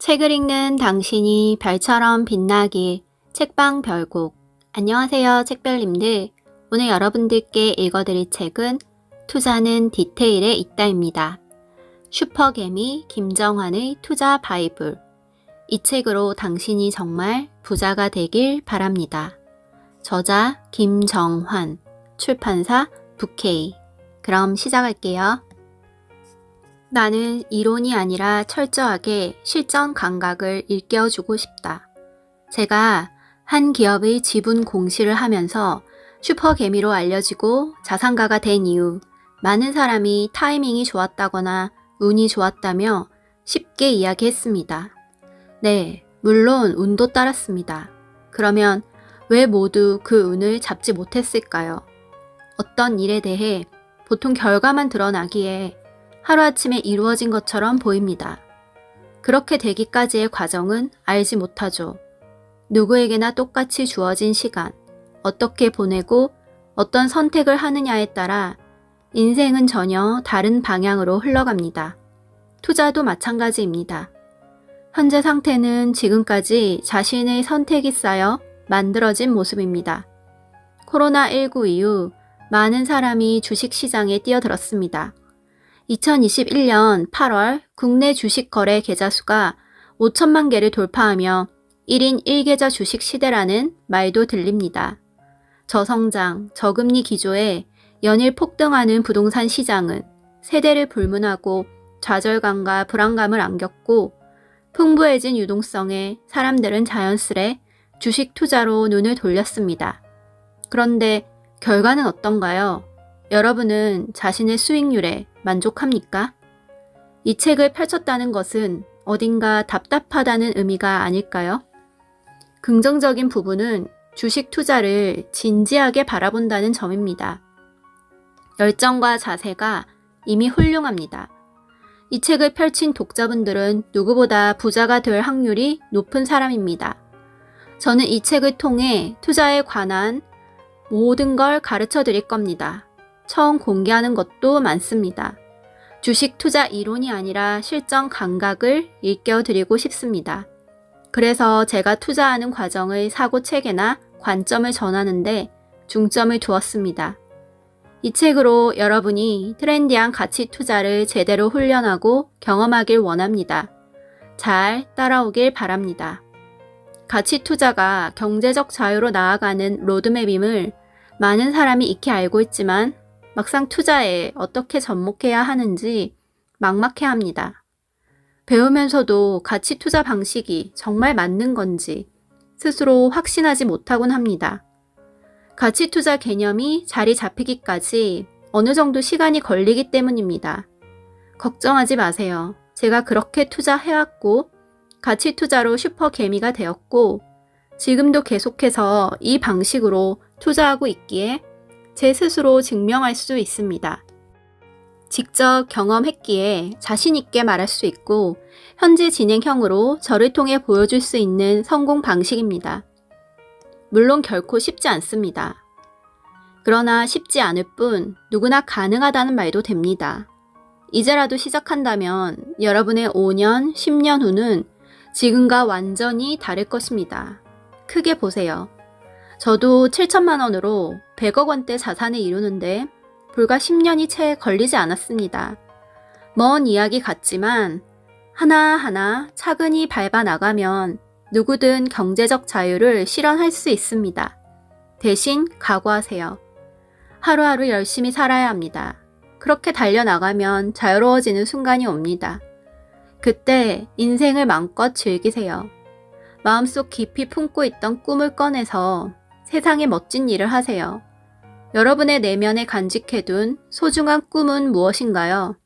책을 읽는 당신이 별처럼 빛나길 책방 별곡 안녕하세요 책별님들 오늘 여러분들께 읽어드릴 책은 투자는 디테일에 있다입니다. 슈퍼개미 김정환의 투자 바이블 이 책으로 당신이 정말 부자가 되길 바랍니다. 저자 김정환 출판사 부케이 그럼 시작할게요. 나는 이론이 아니라 철저하게 실전 감각을 일깨워주고 싶다. 제가 한 기업의 지분 공시를 하면서 슈퍼개미로 알려지고 자산가가 된 이후 많은 사람이 타이밍이 좋았다거나 운이 좋았다며 쉽게 이야기했습니다. 네, 물론 운도 따랐습니다. 그러면 왜 모두 그 운을 잡지 못했을까요? 어떤 일에 대해 보통 결과만 드러나기에 하루아침에 이루어진 것처럼 보입니다. 그렇게 되기까지의 과정은 알지 못하죠. 누구에게나 똑같이 주어진 시간, 어떻게 보내고 어떤 선택을 하느냐에 따라 인생은 전혀 다른 방향으로 흘러갑니다. 투자도 마찬가지입니다. 현재 상태는 지금까지 자신의 선택이 쌓여 만들어진 모습입니다. 코로나19 이후 많은 사람이 주식시장에 뛰어들었습니다. 2021년 8월 국내 주식 거래 계좌 수가 5천만 개를 돌파하며 1인 1계좌 주식 시대라는 말도 들립니다. 저성장, 저금리 기조에 연일 폭등하는 부동산 시장은 세대를 불문하고 좌절감과 불안감을 안겼고 풍부해진 유동성에 사람들은 자연스레 주식 투자로 눈을 돌렸습니다. 그런데 결과는 어떤가요? 여러분은 자신의 수익률에 만족합니까? 이 책을 펼쳤다는 것은 어딘가 답답하다는 의미가 아닐까요? 긍정적인 부분은 주식 투자를 진지하게 바라본다는 점입니다. 열정과 자세가 이미 훌륭합니다. 이 책을 펼친 독자분들은 누구보다 부자가 될 확률이 높은 사람입니다. 저는 이 책을 통해 투자에 관한 모든 걸 가르쳐 드릴 겁니다. 처음 공개하는 것도 많습니다. 주식 투자 이론이 아니라 실전 감각을 일깨워 드리고 싶습니다. 그래서 제가 투자하는 과정의 사고 체계나 관점을 전하는데 중점을 두었습니다. 이 책으로 여러분이 트렌디한 가치 투자를 제대로 훈련하고 경험하길 원합니다. 잘 따라오길 바랍니다. 가치 투자가 경제적 자유로 나아가는 로드맵임을 많은 사람이 익히 알고 있지만 막상 투자에 어떻게 접목해야 하는지 막막해 합니다. 배우면서도 가치 투자 방식이 정말 맞는 건지 스스로 확신하지 못하곤 합니다. 가치 투자 개념이 자리 잡히기까지 어느 정도 시간이 걸리기 때문입니다. 걱정하지 마세요. 제가 그렇게 투자해왔고, 가치 투자로 슈퍼 개미가 되었고, 지금도 계속해서 이 방식으로 투자하고 있기에 제 스스로 증명할 수 있습니다. 직접 경험했기에 자신있게 말할 수 있고, 현재 진행형으로 저를 통해 보여줄 수 있는 성공 방식입니다. 물론 결코 쉽지 않습니다. 그러나 쉽지 않을 뿐 누구나 가능하다는 말도 됩니다. 이제라도 시작한다면 여러분의 5년, 10년 후는 지금과 완전히 다를 것입니다. 크게 보세요. 저도 7천만 원으로 100억 원대 자산을 이루는데 불과 10년이 채 걸리지 않았습니다. 먼 이야기 같지만 하나하나 차근히 밟아 나가면 누구든 경제적 자유를 실현할 수 있습니다. 대신 각오하세요. 하루하루 열심히 살아야 합니다. 그렇게 달려나가면 자유로워지는 순간이 옵니다. 그때 인생을 마음껏 즐기세요. 마음속 깊이 품고 있던 꿈을 꺼내서 세상에 멋진 일을 하세요. 여러분의 내면에 간직해둔 소중한 꿈은 무엇인가요?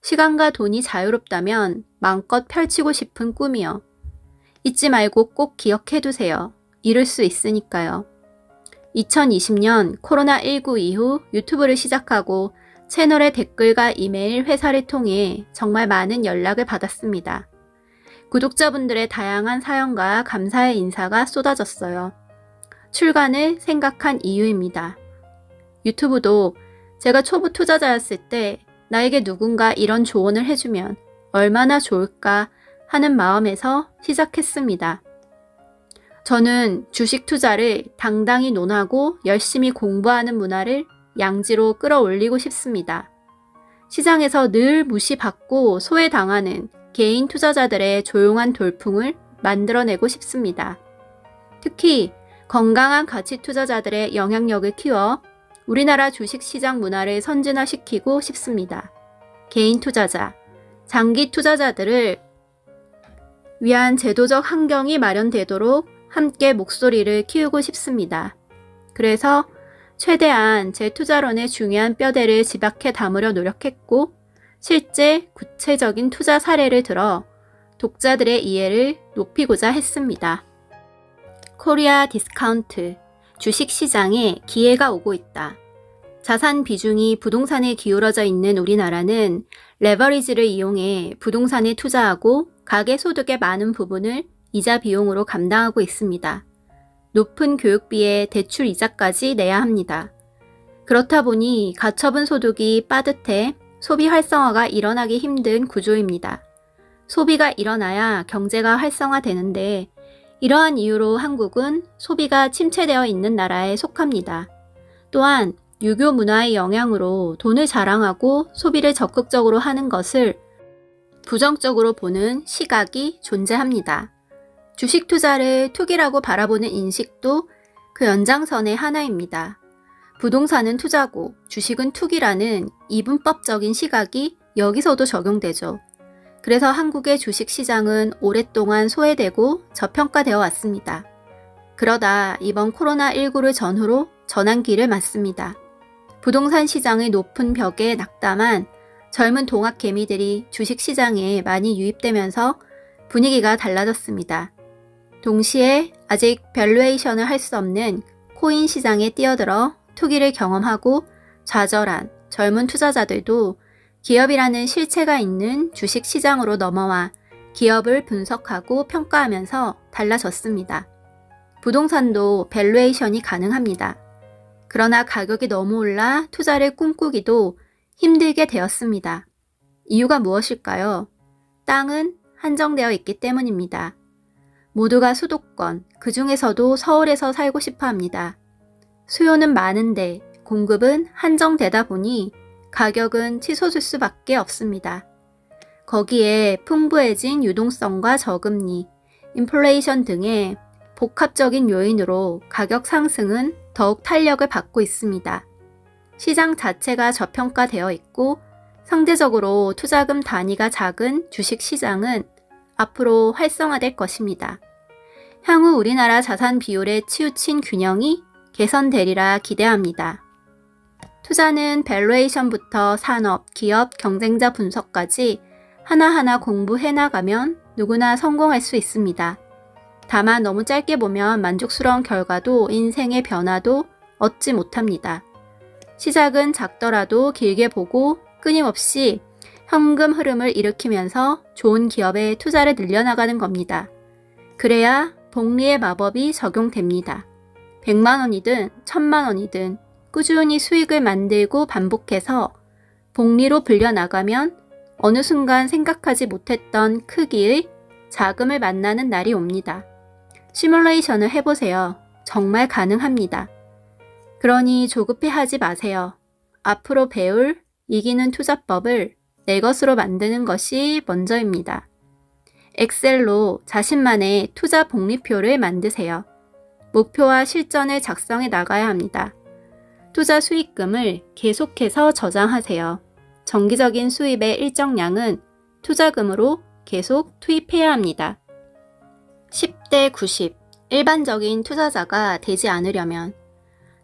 시간과 돈이 자유롭다면 마음껏 펼치고 싶은 꿈이요. 잊지 말고 꼭 기억해 두세요. 이룰 수 있으니까요. 2020년 코로나19 이후 유튜브를 시작하고 채널의 댓글과 이메일 회사를 통해 정말 많은 연락을 받았습니다. 구독자분들의 다양한 사연과 감사의 인사가 쏟아졌어요. 출간을 생각한 이유입니다. 유튜브도 제가 초보 투자자였을 때 나에게 누군가 이런 조언을 해주면 얼마나 좋을까 하는 마음에서 시작했습니다. 저는 주식 투자를 당당히 논하고 열심히 공부하는 문화를 양지로 끌어올리고 싶습니다. 시장에서 늘 무시받고 소외당하는 개인 투자자들의 조용한 돌풍을 만들어내고 싶습니다. 특히 건강한 가치 투자자들의 영향력을 키워 우리나라 주식 시장 문화를 선진화시키고 싶습니다. 개인 투자자, 장기 투자자들을 위한 제도적 환경이 마련되도록 함께 목소리를 키우고 싶습니다. 그래서 최대한 제 투자론의 중요한 뼈대를 집약해 담으려 노력했고, 실제 구체적인 투자 사례를 들어 독자들의 이해를 높이고자 했습니다. 코리아 디스카운트 주식 시장에 기회가 오고 있다. 자산 비중이 부동산에 기울어져 있는 우리나라는 레버리지를 이용해 부동산에 투자하고 가계 소득의 많은 부분을 이자 비용으로 감당하고 있습니다. 높은 교육비에 대출 이자까지 내야 합니다. 그렇다 보니 가처분 소득이 빠듯해 소비 활성화가 일어나기 힘든 구조입니다. 소비가 일어나야 경제가 활성화되는데 이러한 이유로 한국은 소비가 침체되어 있는 나라에 속합니다. 또한 유교 문화의 영향으로 돈을 자랑하고 소비를 적극적으로 하는 것을 부정적으로 보는 시각이 존재합니다. 주식 투자를 투기라고 바라보는 인식도 그 연장선의 하나입니다. 부동산은 투자고 주식은 투기라는 이분법적인 시각이 여기서도 적용되죠. 그래서 한국의 주식 시장은 오랫동안 소외되고 저평가되어 왔습니다. 그러다 이번 코로나19를 전후로 전환기를 맞습니다. 부동산 시장의 높은 벽에 낙담한 젊은 동학 개미들이 주식 시장에 많이 유입되면서 분위기가 달라졌습니다. 동시에 아직 밸류에이션을 할 수 없는 코인 시장에 뛰어들어 투기를 경험하고 좌절한 젊은 투자자들도 기업이라는 실체가 있는 주식 시장으로 넘어와 기업을 분석하고 평가하면서 달라졌습니다. 부동산도 밸류에이션이 가능합니다. 그러나 가격이 너무 올라 투자를 꿈꾸기도 힘들게 되었습니다. 이유가 무엇일까요? 땅은 한정되어 있기 때문입니다. 모두가 수도권, 그 중에서도 서울에서 살고 싶어 합니다. 수요는 많은데 공급은 한정되다 보니 가격은 치솟을 수밖에 없습니다. 거기에 풍부해진 유동성과 저금리, 인플레이션 등의 복합적인 요인으로 가격 상승은 더욱 탄력을 받고 있습니다. 시장 자체가 저평가되어 있고 상대적으로 투자금 단위가 작은 주식 시장은 앞으로 활성화될 것입니다. 향후 우리나라 자산 비율에 치우친 균형이 개선되리라 기대합니다. 투자는 밸류에이션부터 산업, 기업, 경쟁자 분석까지 하나하나 공부해 나가면 누구나 성공할 수 있습니다. 다만 너무 짧게 보면 만족스러운 결과도 인생의 변화도 얻지 못합니다. 시작은 작더라도 길게 보고 끊임없이 현금 흐름을 일으키면서 좋은 기업에 투자를 늘려나가는 겁니다. 그래야 복리의 마법이 적용됩니다. 100만 원이든 1000만 원이든 꾸준히 수익을 만들고 반복해서 복리로 불려나가면 어느 순간 생각하지 못했던 크기의 자금을 만나는 날이 옵니다. 시뮬레이션을 해보세요. 정말 가능합니다. 그러니 조급해 하지 마세요. 앞으로 배울 이기는 투자법을 내 것으로 만드는 것이 먼저입니다. 엑셀로 자신만의 투자 복리표를 만드세요. 목표와 실전을 작성해 나가야 합니다. 투자 수익금을 계속해서 저장하세요. 정기적인 수입의 일정량은 투자금으로 계속 투입해야 합니다. 10대 90. 일반적인 투자자가 되지 않으려면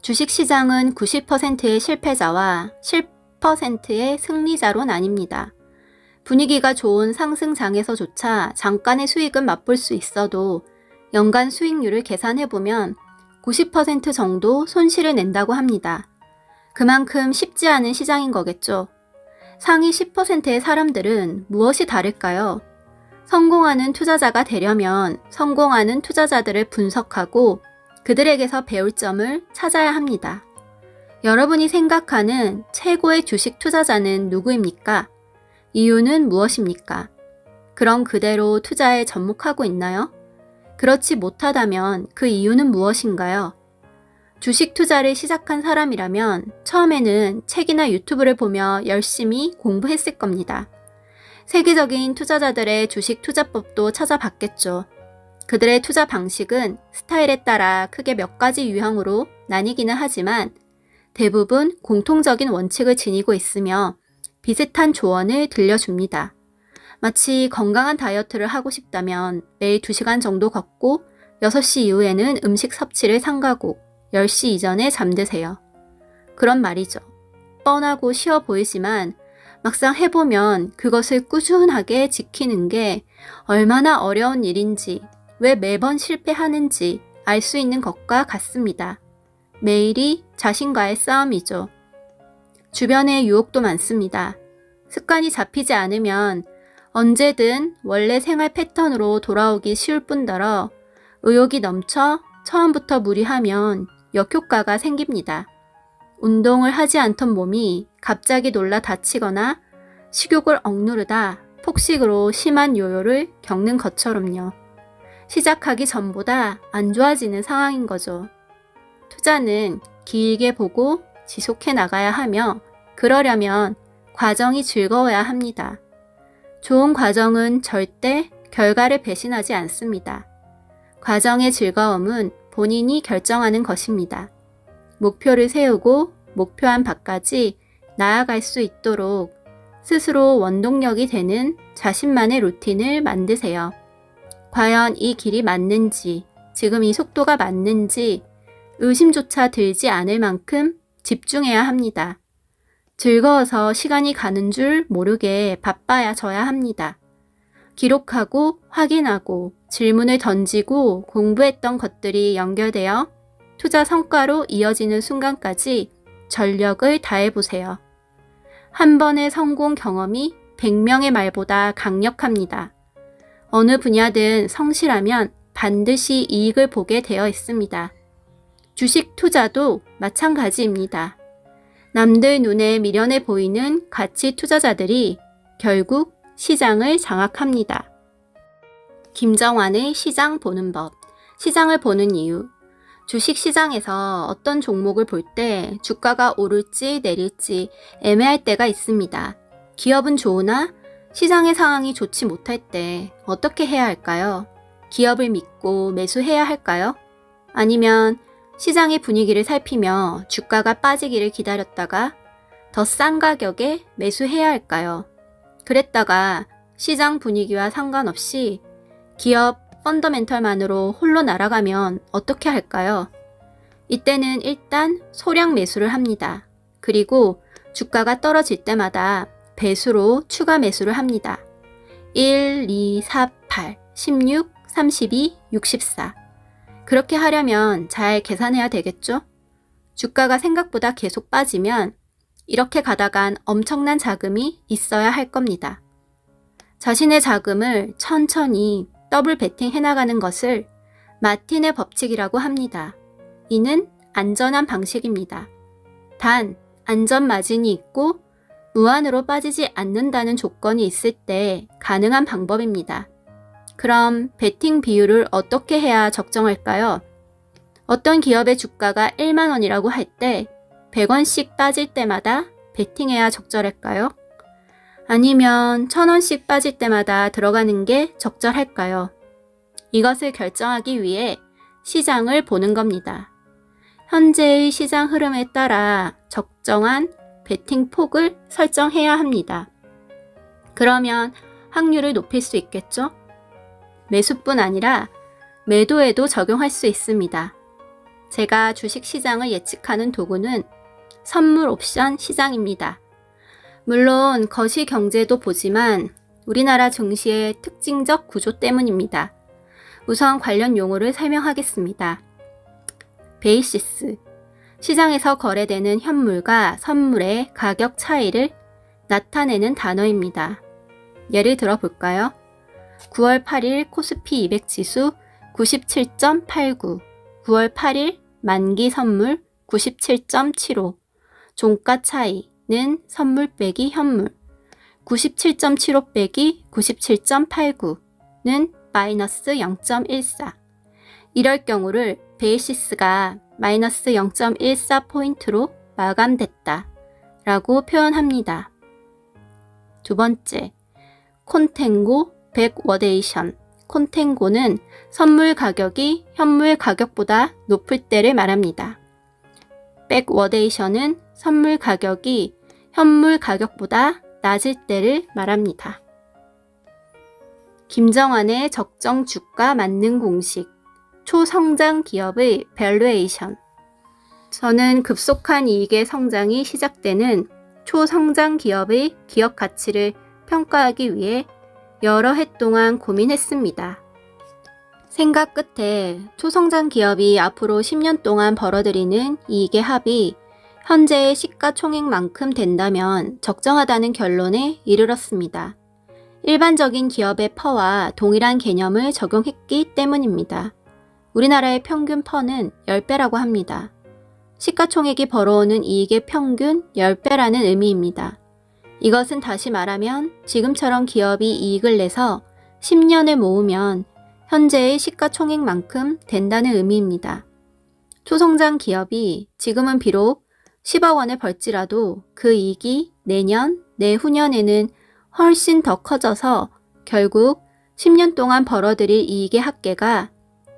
주식시장은 90%의 실패자와 10%의 승리자로 나뉩니다. 분위기가 좋은 상승장에서조차 잠깐의 수익은 맛볼 수 있어도 연간 수익률을 계산해보면 90% 정도 손실을 낸다고 합니다. 그만큼 쉽지 않은 시장인 거겠죠. 상위 10%의 사람들은 무엇이 다를까요? 성공하는 투자자가 되려면 성공하는 투자자들을 분석하고 그들에게서 배울 점을 찾아야 합니다. 여러분이 생각하는 최고의 주식 투자자는 누구입니까? 이유는 무엇입니까? 그럼 그대로 투자에 접목하고 있나요? 그렇지 못하다면 그 이유는 무엇인가요? 주식 투자를 시작한 사람이라면 처음에는 책이나 유튜브를 보며 열심히 공부했을 겁니다. 세계적인 투자자들의 주식 투자법도 찾아봤겠죠. 그들의 투자 방식은 스타일에 따라 크게 몇 가지 유형으로 나뉘기는 하지만 대부분 공통적인 원칙을 지니고 있으며 비슷한 조언을 들려줍니다. 마치 건강한 다이어트를 하고 싶다면 매일 2시간 정도 걷고 6시 이후에는 음식 섭취를 삼가고 10시 이전에 잠드세요. 그런 말이죠. 뻔하고 쉬워 보이지만 막상 해보면 그것을 꾸준하게 지키는 게 얼마나 어려운 일인지 왜 매번 실패하는지 알 수 있는 것과 같습니다. 매일이 자신과의 싸움이죠. 주변에 유혹도 많습니다. 습관이 잡히지 않으면 언제든 원래 생활 패턴으로 돌아오기 쉬울 뿐더러 의욕이 넘쳐 처음부터 무리하면 역효과가 생깁니다. 운동을 하지 않던 몸이 갑자기 놀라 다치거나 식욕을 억누르다 폭식으로 심한 요요를 겪는 것처럼요. 시작하기 전보다 안 좋아지는 상황인 거죠. 투자는 길게 보고 지속해 나가야 하며 그러려면 과정이 즐거워야 합니다. 좋은 과정은 절대 결과를 배신하지 않습니다. 과정의 즐거움은 본인이 결정하는 것입니다. 목표를 세우고 목표한 바까지 나아갈 수 있도록 스스로 원동력이 되는 자신만의 루틴을 만드세요. 과연 이 길이 맞는지, 지금 이 속도가 맞는지 의심조차 들지 않을 만큼 집중해야 합니다. 즐거워서 시간이 가는 줄 모르게 바빠야 져야 합니다. 기록하고 확인하고 질문을 던지고 공부했던 것들이 연결되어 투자 성과로 이어지는 순간까지 전력을 다해보세요. 한 번의 성공 경험이 100명의 말보다 강력합니다. 어느 분야든 성실하면 반드시 이익을 보게 되어 있습니다. 주식 투자도 마찬가지입니다. 남들 눈에 미련해 보이는 가치 투자자들이 결국 시장을 장악합니다. 김정환의 시장 보는 법. 시장을 보는 이유. 주식 시장에서 어떤 종목을 볼 때 주가가 오를지 내릴지 애매할 때가 있습니다. 기업은 좋으나 시장의 상황이 좋지 못할 때 어떻게 해야 할까요? 기업을 믿고 매수해야 할까요? 아니면 시장의 분위기를 살피며 주가가 빠지기를 기다렸다가 더 싼 가격에 매수해야 할까요? 그랬다가 시장 분위기와 상관없이 기업 펀더멘털만으로 홀로 날아가면 어떻게 할까요? 이때는 일단 소량 매수를 합니다. 그리고 주가가 떨어질 때마다 배수로 추가 매수를 합니다. 1, 2, 4, 8, 16, 32, 64. 그렇게 하려면 잘 계산해야 되겠죠? 주가가 생각보다 계속 빠지면 이렇게 가다간 엄청난 자금이 있어야 할 겁니다. 자신의 자금을 천천히 더블 베팅 해나가는 것을 마틴의 법칙이라고 합니다. 이는 안전한 방식입니다. 단, 안전 마진이 있고 무한으로 빠지지 않는다는 조건이 있을 때 가능한 방법입니다. 그럼 베팅 비율을 어떻게 해야 적정할까요? 어떤 기업의 주가가 1만 원이라고 할 때 100원씩 빠질 때마다 베팅해야 적절할까요? 아니면 1000원씩 빠질 때마다 들어가는 게 적절할까요? 이것을 결정하기 위해 시장을 보는 겁니다. 현재의 시장 흐름에 따라 적정한 베팅 폭을 설정해야 합니다. 그러면 확률을 높일 수 있겠죠? 매수뿐 아니라 매도에도 적용할 수 있습니다. 제가 주식 시장을 예측하는 도구는 선물 옵션 시장입니다. 물론 거시 경제도 보지만 우리나라 증시의 특징적 구조 때문입니다. 우선 관련 용어를 설명하겠습니다. 베이시스. 시장에서 거래되는 현물과 선물의 가격 차이를 나타내는 단어입니다. 예를 들어 볼까요? 9월 8일 코스피 200 지수 97.89, 9월 8일 만기 선물 97.75, 종가 차이, 는 선물 빼기 현물. 97.75 빼기 97.89는 마이너스 0.14. 이럴 경우를 베이시스가 마이너스 0.14 포인트로 마감됐다 라고 표현합니다. 두 번째, 콘텐고 백워데이션. 콘텐고는 선물 가격이 현물 가격보다 높을 때를 말합니다. 백워데이션은 선물 가격이 현물 가격보다 낮을 때를 말합니다. 김정환의 적정 주가 맞는 공식. 초성장 기업의 밸류에이션. 저는 급속한 이익의 성장이 시작되는 초성장 기업의 기업 가치를 평가하기 위해 여러 해 동안 고민했습니다. 생각 끝에 초성장 기업이 앞으로 10년 동안 벌어들이는 이익의 합이 현재의 시가총액만큼 된다면 적정하다는 결론에 이르렀습니다. 일반적인 기업의 퍼와 동일한 개념을 적용했기 때문입니다. 우리나라의 평균 퍼는 10배라고 합니다. 시가총액이 벌어오는 이익의 평균 10배라는 의미입니다. 이것은 다시 말하면 지금처럼 기업이 이익을 내서 10년을 모으면 현재의 시가총액만큼 된다는 의미입니다. 초성장 기업이 지금은 비록 10억 원을 벌지라도 그 이익이 내년, 내후년에는 훨씬 더 커져서 결국 10년 동안 벌어들일 이익의 합계가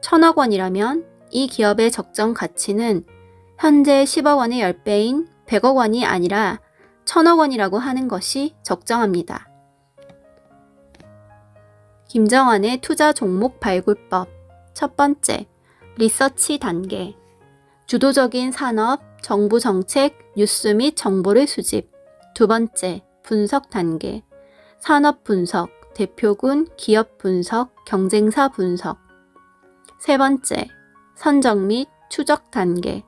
1000억 원이라면 이 기업의 적정 가치는 현재 10억 원의 10배인 100억 원이 아니라 1000억 원이라고 하는 것이 적정합니다. 김정환의 투자 종목 발굴법. 첫 번째, 리서치 단계. 주도적인 산업, 정부 정책, 뉴스 및 정보를 수집. 두 번째, 분석 단계. 산업 분석, 대표군, 기업 분석, 경쟁사 분석. 세 번째, 선정 및 추적 단계.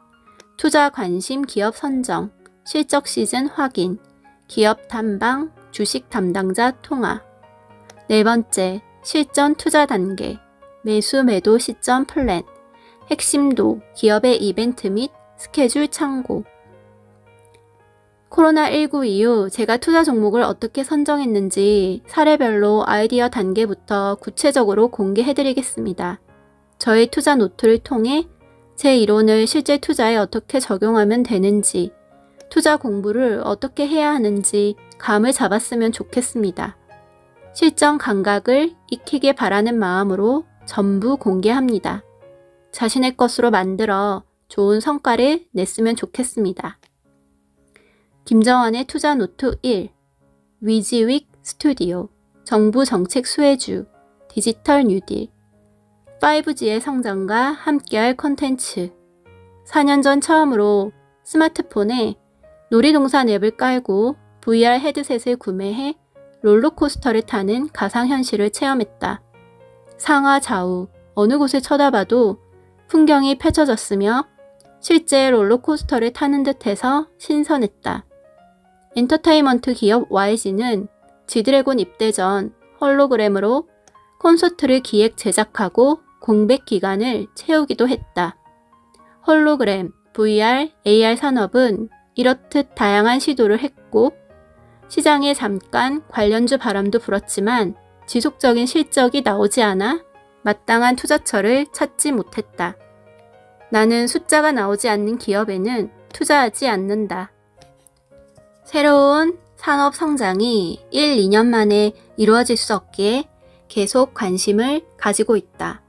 투자 관심 기업 선정, 실적 시즌 확인, 기업 탐방, 주식 담당자 통화. 네 번째, 실전 투자 단계, 매수 매도 시점 플랜, 핵심도, 기업의 이벤트 및 스케줄 참고. 코로나19 이후 제가 투자 종목을 어떻게 선정했는지 사례별로 아이디어 단계부터 구체적으로 공개해드리겠습니다. 저의 투자 노트를 통해 제 이론을 실제 투자에 어떻게 적용하면 되는지, 투자 공부를 어떻게 해야 하는지 감을 잡았으면 좋겠습니다. 실전 감각을 익히게 바라는 마음으로 전부 공개합니다. 자신의 것으로 만들어 좋은 성과를 냈으면 좋겠습니다. 김정환의 투자 노트 1 위지윅 스튜디오 정부 정책 수혜주 디지털 뉴딜 5G의 성장과 함께할 콘텐츠 4년 전 처음으로 스마트폰에 놀이동산 앱을 깔고 VR 헤드셋을 구매해 롤러코스터를 타는 가상현실을 체험했다. 상하 좌우 어느 곳을 쳐다봐도 풍경이 펼쳐졌으며 실제 롤러코스터를 타는 듯해서 신선했다. 엔터테인먼트 기업 YG는 지드래곤 입대 전 홀로그램으로 콘서트를 기획 제작하고 공백 기간을 채우기도 했다. 홀로그램, VR, AR 산업은 이렇듯 다양한 시도를 했고 시장에 잠깐 관련주 바람도 불었지만 지속적인 실적이 나오지 않아 마땅한 투자처를 찾지 못했다. 나는 숫자가 나오지 않는 기업에는 투자하지 않는다. 새로운 산업 성장이 1, 2년 만에 이루어질 수 없기에 계속 관심을 가지고 있다.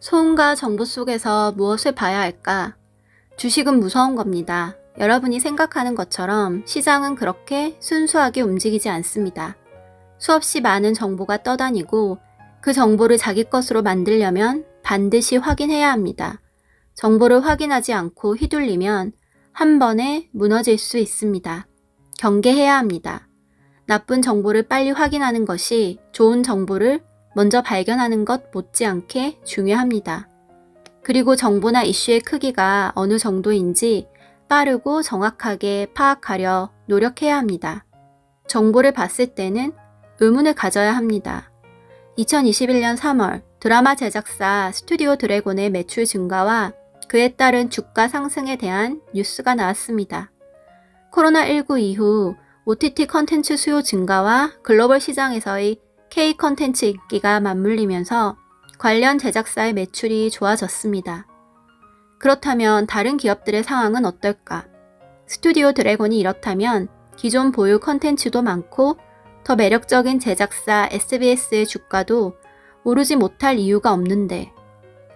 소음과 정보 속에서 무엇을 봐야 할까? 주식은 무서운 겁니다. 여러분이 생각하는 것처럼 시장은 그렇게 순수하게 움직이지 않습니다. 수없이 많은 정보가 떠다니고 그 정보를 자기 것으로 만들려면 반드시 확인해야 합니다. 정보를 확인하지 않고 휘둘리면 한 번에 무너질 수 있습니다. 경계해야 합니다. 나쁜 정보를 빨리 확인하는 것이 좋은 정보를 먼저 발견하는 것 못지않게 중요합니다. 그리고 정보나 이슈의 크기가 어느 정도인지 빠르고 정확하게 파악하려 노력해야 합니다. 정보를 봤을 때는 의문을 가져야 합니다. 2021년 3월 드라마 제작사 스튜디오 드래곤의 매출 증가와 그에 따른 주가 상승에 대한 뉴스가 나왔습니다. 코로나19 이후 OTT 컨텐츠 수요 증가와 글로벌 시장에서의 K 컨텐츠 인기가 맞물리면서 관련 제작사의 매출이 좋아졌습니다. 그렇다면 다른 기업들의 상황은 어떨까? 스튜디오 드래곤이 이렇다면 기존 보유 컨텐츠도 많고 더 매력적인 제작사 SBS의 주가도 오르지 못할 이유가 없는데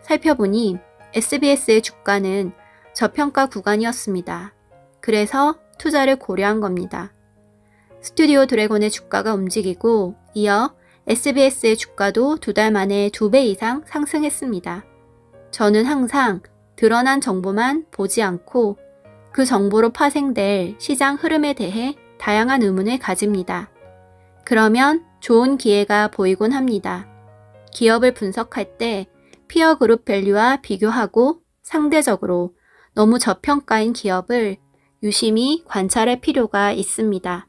살펴보니 SBS의 주가는 저평가 구간이었습니다. 그래서 투자를 고려한 겁니다. 스튜디오 드래곤의 주가가 움직이고 이어 SBS의 주가도 두 달 만에 두 배 이상 상승했습니다. 저는 항상 드러난 정보만 보지 않고 그 정보로 파생될 시장 흐름에 대해 다양한 의문을 가집니다. 그러면 좋은 기회가 보이곤 합니다. 기업을 분석할 때 피어 그룹 밸류와 비교하고 상대적으로 너무 저평가인 기업을 유심히 관찰할 필요가 있습니다.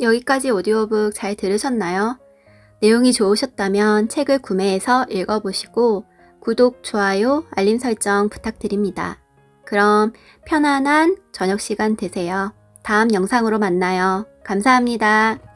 여기까지 오디오북 잘 들으셨나요? 내용이 좋으셨다면 책을 구매해서 읽어보시고 구독, 좋아요, 알림 설정 부탁드립니다. 그럼 편안한 저녁 시간 되세요. 다음 영상으로 만나요. 감사합니다.